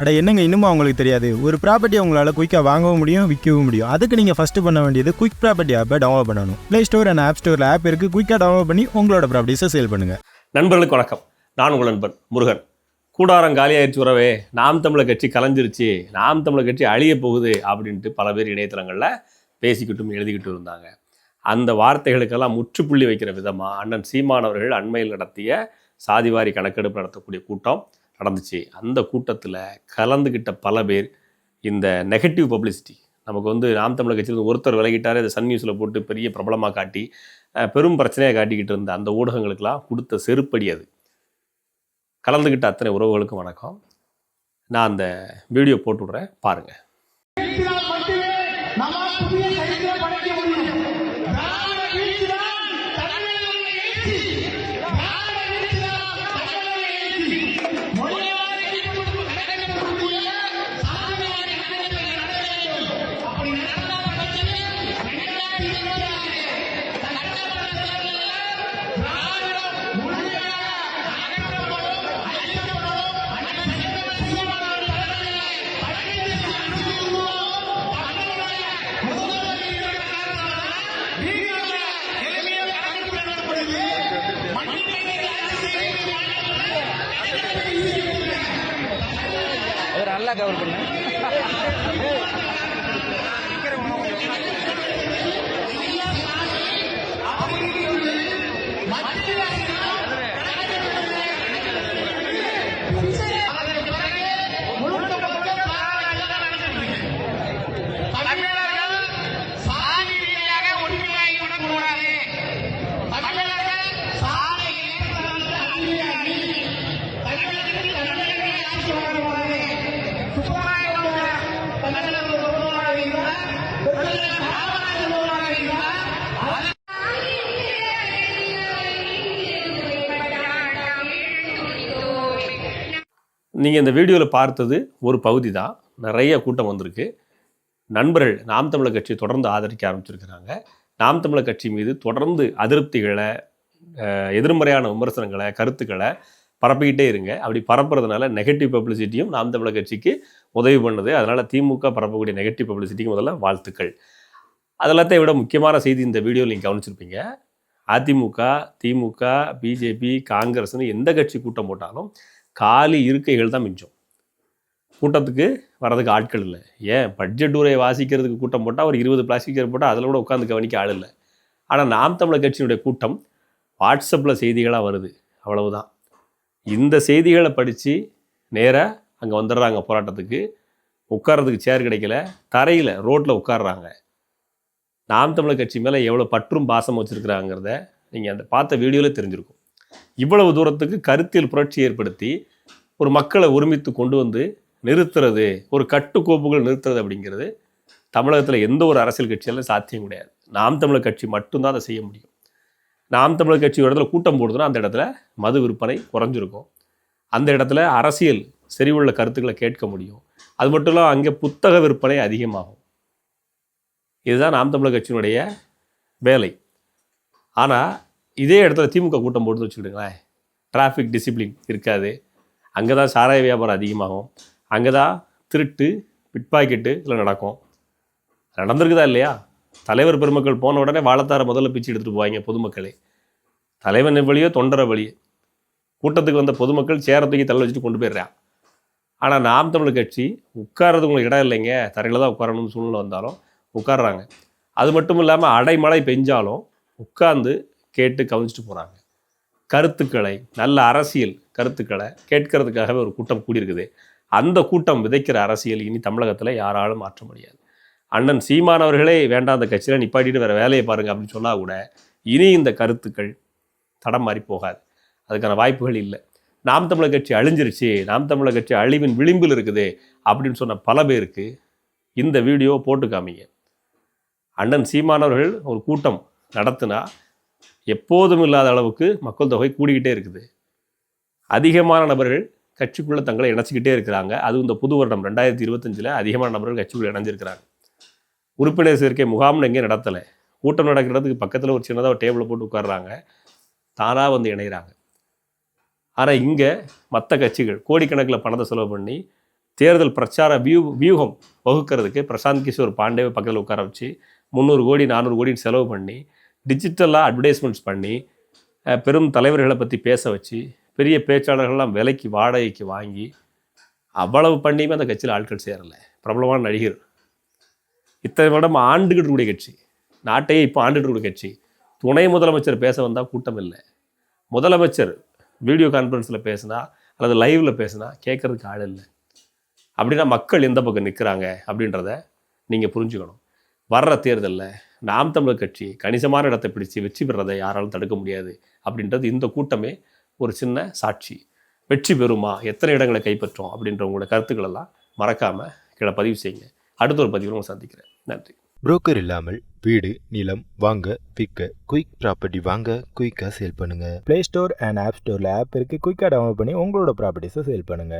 அட என்னங்க இன்னுமா அவங்களுக்கு தெரியாது? ஒரு ப்ராப்பர்ட்டி உங்களால் குயிக்காக வாங்கவும் முடியும் விற்கவும் முடியும். அதுக்கு நீங்கள் ஃபஸ்ட்டு பண்ண வேண்டியது குயிக் ப்ராப்பர்ட்டி ஆப்பை டவுன்லோட் பண்ணணும். ப்ளே ஸ்டோர் அண்ட் ஆப் ஸ்டோரில் ஆப் இருக்குது குயிக்காக டவுன்லோட் பண்ணி உங்களோட ப்ராப்பர்ட்டிஸை சேல் பண்ணுங்கள் நண்பர்களுக்கு வணக்கம். நான் உங்கள் நண்பன் முருகன். கூடாரம் காலியாயிருச்சு உறவே. நாம் தமிழர் கட்சி கலைஞ்சிருச்சு. நாம் தமிழர் கட்சி அழிய போகுது அப்படின்ட்டு பல பேர் இணையதளங்களில் பேசிக்கிட்டும் எழுதிக்கிட்டு இருந்தாங்க. அந்த வார்த்தைகளுக்கெல்லாம் முற்றுப்புள்ளி வைக்கிற விதமாக அண்ணன் சீமானவர்கள் அண்மையில் நடத்திய சாதிவாரி கணக்கெடுப்பு நடத்தக்கூடிய கூட்டம். நடந்துச்சு. அந்த கூட்டத்தில் கலந்துக்கிட்ட பல பேர் இந்த நெகட்டிவ் பப்ளிசிட்டி நமக்கு வந்து நாம் தமிழக கட்சியில் ஒருத்தர் விலகிட்டாரே அதை சன் நியூஸில் போட்டு பெரிய பிரபலமாக காட்டி பெரும் பிரச்சனையாக காட்டிக்கிட்டு இருந்த அந்த ஊடகங்களுக்கெல்லாம் கொடுத்த செருப்படி அது. கலந்துக்கிட்ட அத்தனை உறவுகளுக்கும் வணக்கம். நான் அந்த வீடியோ போட்டு விட்றேன். பாருங்கள் நல்லா கவர் பண்ணு. நீங்கள் இந்த வீடியோவில் பார்த்தது ஒரு பகுதி தான் நிறைய கூட்டம் வந்திருக்கு. நண்பர்கள் நாம் தமிழர் கட்சி தொடர்ந்து ஆதரிக்க ஆரம்பிச்சிருக்கிறாங்க. நாம் தமிழர் கட்சி மீது தொடர்ந்து அதிருப்திகளை எதிர்மறையான விமர்சனங்களை கருத்துக்களை பரப்பிக்கிட்டே இருங்க. அப்படி பரப்புறதுனால நெகட்டிவ் பப்ளிசிட்டியும் நாம் தமிழர் கட்சிக்கு உதவி பண்ணுது. அதனால் திமுக பரப்பக்கூடிய நெகட்டிவ் பப்ளிசிட்டிக்கு முதல்ல வாழ்த்துக்கள். அதெல்லாத்தையும் விட முக்கியமான செய்தி இந்த வீடியோவில் நீங்கள் கவனிச்சிருப்பீங்க. அதிமுக திமுக பிஜேபி காங்கிரஸ்னு எந்த கட்சி கூட்டம் போட்டாலும் காலி இருக்கைகள் தான் மிஞ்சும். கூட்டத்துக்கு வர்றதுக்கு ஆட்கள் இல்லை. ஏன்? பட்ஜெட் உரையை வாசிக்கிறதுக்கு கூட்டம் போட்டால் ஒரு இருபது பிளாஸ்டிக் சேர் போட்டால் அதில் கூட உட்காந்து கவனிக்க ஆள் இல்லை. ஆனால் நாம் தமிழர் கட்சியினுடைய கூட்டம் வாட்ஸ்அப்பில் செய்திகளாக வருது. அவ்வளவுதான். இந்த செய்திகளை படித்து நேராக அங்கே வந்துடுறாங்க போராட்டத்துக்கு. உட்கார்றதுக்கு சேர் கிடைக்கல. தரையில் ரோட்டில் உட்காடுறாங்க நாம் தமிழர் கட்சி மேலே எவ்வளோ பற்றும் பாசம் வச்சுருக்கிறாங்கிறத நீங்கள் அந்த பார்த்த வீடியோவில் தெரிஞ்சிருக்கும். இவ்வளவு தூரத்துக்கு கருத்தியல் புரட்சி ஏற்படுத்தி ஒரு மக்களை ஒருமித்து கொண்டு வந்து நிறுத்துறது ஒரு கட்டுக்கோப்புகள் நிறுத்துறது அப்படிங்கிறது தமிழகத்தில் எந்த ஒரு அரசியல் கட்சியாலும் சாத்தியம் கிடையாது. நாம் தமிழர் கட்சி மட்டும்தான் அதை செய்ய முடியும். நாம் தமிழர் கட்சி ஒரு இடத்துல கூட்டம் போடுதுன்னா அந்த இடத்துல மது விற்பனை குறைஞ்சிருக்கும். அந்த இடத்துல அரசியல் செறிவுள்ள கருத்துக்களை கேட்க முடியும். அது மட்டும் இல்லாமல் அங்கே புத்தக விற்பனை அதிகமாகும். இதுதான் நாம் தமிழர் கட்சியினுடைய வேலை. ஆனால் இதே இடத்துல திமுக கூட்டம் போட்டுன்னு வச்சுக்கிட்டுங்களேன் டிராஃபிக் டிசிப்ளின் இருக்காது. அங்கே தான் சாராய வியாபாரம் அதிகமாகும். அங்கே தான் திருட்டு பிட்பாக்கெட்டு இதில் நடக்கும். நடந்திருக்குதா இல்லையா? தலைவர் பெருமக்கள் போன உடனே வாழத்தார முதல்ல பிச்சு எடுத்துகிட்டு போவாங்க பொதுமக்களே. தலைவன் வழியோ தொண்டரை வழியோ கூட்டத்துக்கு வந்த பொதுமக்கள் சேர தூக்கி தள்ள வச்சுட்டு கொண்டு போயிடுறான் ஆனால் நாம் தமிழ் கட்சி உட்கார்றது உங்களுக்கு இடம் இல்லைங்க. தரையில் தான் உட்காரணும்னு சூழ்நிலை வந்தாலும் உட்கார்றாங்க. அது மட்டும் இல்லாமல் அடைமழை பெஞ்சாலும் உட்கார்ந்து கேட்டு கவனிச்சுட்டு போகிறாங்க கருத்துக்களை நல்ல அரசியல் கருத்துக்களை கேட்கறதுக்காகவே ஒரு கூட்டம் கூடியிருக்குது. அந்த கூட்டம் விதைக்கிற அரசியல் இனி தமிழகத்தில் யாராலும் மாற்ற முடியாது. அண்ணன் சீமான் அவர்களே வேண்டாம் அந்த கட்சியில் நிப்பாட்டிட்டு வேறு வேலையை பாருங்க அப்படின்னு சொன்னால் கூட இனி இந்த கருத்துக்கள் தடம் மாறி போகாது. அதுக்கான வாய்ப்புகள் இல்லை. நாம் தமிழர் கட்சி அழிஞ்சிருச்சு நாம் தமிழர் கட்சி அழிவின் விளிம்பில் இருக்குது அப்படின்னு சொன்ன பல பேருக்கு இந்த வீடியோ போட்டு காமிங்க. அண்ணன் சீமானவர்கள் ஒரு கூட்டம் நடத்தினா எப்போதும் இல்லாத அளவுக்கு மக்கள் தொகை கூடிக்கிட்டே இருக்குது. அதிகமான நபர்கள் கட்சிக்குள்ளே தங்களை இணைச்சிக்கிட்டே இருக்கிறாங்க. அதுவும் இந்த புது வருடம் ரெண்டாயிரத்தி இருபத்தஞ்சில் அதிகமான நபர்கள் கட்சிக்குள்ளே இணைஞ்சிருக்கிறாங்க. உறுப்பினர் சேர்க்கை முகாம்னு எங்கேயும் நடத்தலை. கூட்டம் நடக்கிற இடத்துக்கு பக்கத்தில் ஒரு சின்னதாக ஒரு டேபிளை போட்டு உட்கார்றாங்க. தானாக வந்து இணைகிறாங்க ஆனால் இங்கே மற்ற கட்சிகள் கோடிக்கணக்கில் பணத்தை செலவு பண்ணி தேர்தல் பிரச்சார வியூ வியூகம் வகுக்கிறதுக்கு பிரசாந்த் கிஷோர் பாண்டேவை பக்கத்தில் உட்கார வச்சு முந்நூறு கோடி நானூறு கோடி செலவு பண்ணி டிஜிட்டலாக அட்வர்டைஸ்மெண்ட்ஸ் பண்ணி பெரும் தலைவர்களை பற்றி பேச வச்சு பெரிய பேச்சாளர்கள்லாம் விலைக்கு வாடகைக்கு வாங்கி அவ்வளவு பண்ணியுமே அந்த கட்சியில் ஆட்கள் சேரலை. பிரபலமான நடிகர். இத்தனை வருடம் ஆண்டுகிட்டு கூடிய கட்சி. நாட்டையே இப்போ ஆண்டுகிட்டு கூடிய கட்சி. துணை முதலமைச்சர் பேச வந்தால் கூட்டம் இல்லை. முதலமைச்சர் வீடியோ கான்ஃபரன்ஸில் பேசினா அல்லது லைவில் பேசினா கேட்குறதுக்கு ஆள் இல்லை. அப்படின்னா மக்கள் எந்த பக்கம் நிற்கிறாங்க அப்படின்றத நீங்கள் புரிஞ்சுக்கணும். வர்ற தேர்தலில் நாம் தமிழர் கட்சி கணிசமான இடத்தை பிடிச்சு வெற்றி பெறதை யாராலும் தடுக்க முடியாது அப்படின்றது இந்த கூட்டமே ஒரு சின்ன சாட்சி. வெற்றி பெறுமா? எத்தனை இடங்களை கைப்பற்றும்? அப்படின்ற உங்களோட மறக்காமல் கீழே பதிவு செய்யுங்க. அடுத்த ஒரு பதிவில் உங்களை சந்திக்கிறேன். நன்றி. புரோக்கர் இல்லாமல் வீடு நிலம் வாங்க விற்க குயிக் ப்ராப்பர்ட்டி வாங்க குயிக்காக சேல் பண்ணுங்க. ப்ளே ஸ்டோர் அண்ட் ஆப் ஸ்டோரில் ஆப் இருக்குது குயிக்காக டவுன்லோட் பண்ணி உங்களோட ப்ராப்பர்ட்டிஸை சேல் பண்ணுங்கள்